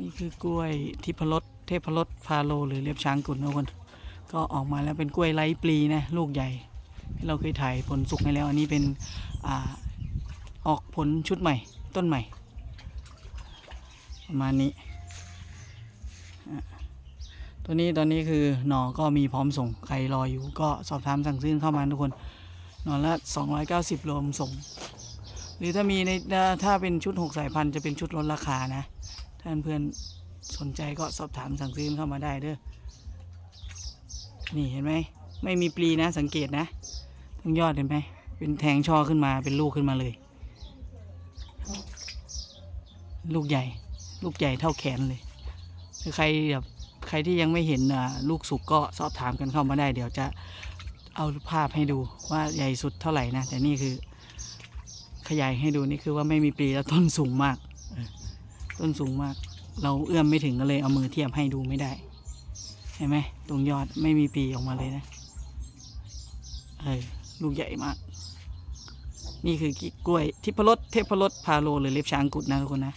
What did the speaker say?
นี่คือกล้วยทิพรสเทพรสพาโลหรือเรียบช้างกุฎนะทุกคน ก็ออกมาแล้วเป็นกล้วยไร้ปลีนะลูกใหญ่ที่เราเคยถ่ายผลสุกให้แล้ว อันนี้เป็นอออกผลชุดใหม่ ต้นใหม่ ประมาณนี้ ตัวนี้ตอนนี้คือหน่อก็มีพร้อมส่งใครรออยู่ ก็สอบถามสั่งซื้อเข้ามาทุกคนหน่อละ 290รวมส่ง หรือถ้ามีในถ้าเป็นชุด 6 สายพันธุ์จะเป็นชุดลดราคานะ ท่านเพื่อนสนใจก็สอบถามสั่งซื้อเข้ามาได้เด้อ นี่เห็นไหม ไม่มีปลีนะสังเกตนะทั้งยอดเห็นไหม เป็นแทงช่อขึ้นมาเป็นลูกขึ้นมาเลย ลูกใหญ่ ลูกใหญ่เท่าแขนเลยคือใครแบบใครที่ยังไม่เห็นลูกสุกก็สอบถามกันเข้ามาได้ เดี๋ยวจะเอาภาพให้ดูว่าใหญ่สุดเท่าไหร่นะ แต่นี่คือขยายให้ดูนี่คือว่าไม่มีปลีแล้วต้นสูงมาก ต้นสูงมาก เราเอื้อมไม่ถึงก็เลยเอามือเทียบให้ดูไม่ได้เห็นไหมตรงยอดไม่มีปีออกมาเลยนะเออลูกใหญ่มาก นี่คือกล้วยทิพรสเทพรสพาโลหรือเล็บช้างกุดนะทุกคนนะ